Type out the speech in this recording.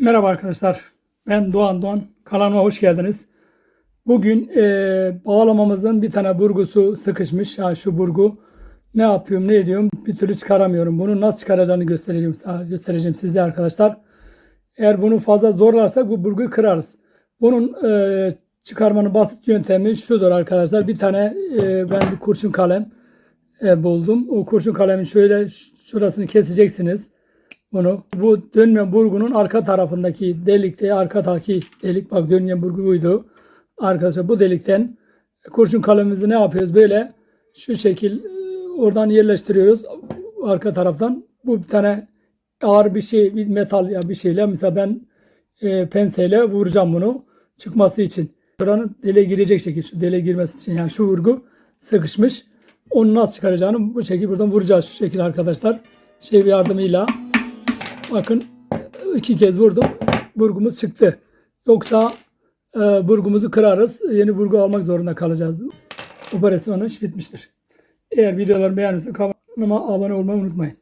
Merhaba arkadaşlar. Ben Doğan Doğan. Kanalıma hoş geldiniz. Bugün eee, bağlamamızın bir tane burgusu sıkışmış. Ha, şu burgu. Ne yapıyorum ne ediyorum bir türlü çıkaramıyorum. Bunu nasıl çıkaracağını göstereceğim, göstereceğim size arkadaşlar. Eğer bunu fazla zorlarsak bu burguyu kırarız. Bunun eee, çıkarmanın basit yöntemi şudur arkadaşlar. Bir tane eee, ben bir kurşun kalem eee, buldum. O kurşun kalemin şöyle şurasını keseceksiniz bunu. Bu dönme burgunun arka tarafındaki delikte arkadaki delik bak dönme burgu buydu. Arkadaşlar bu delikten kurşun kalemimizi ne yapıyoruz? Böyle şu şekil e, oradan yerleştiriyoruz arka taraftan. Bu bir tane ağır bir şey bir metal ya bir şeyle mesela ben e, penseyle vuracağım bunu çıkması için. Buranın deliğe girecek şekil şu deliğe girmesi için yani şu vurgu sıkışmış. Onu nasıl çıkaracağını bu şekilde buradan vuracağız şu şekilde arkadaşlar. Şey yardımıyla Bakın iki kez vurdum. Burgumuz çıktı. Yoksa e, burgumuzu kırarız. Yeni burgu almak zorunda kalacağız. Operasyon iş bitmiştir. Eğer videolarımı beğenirse kanalıma abone olmayı unutmayın.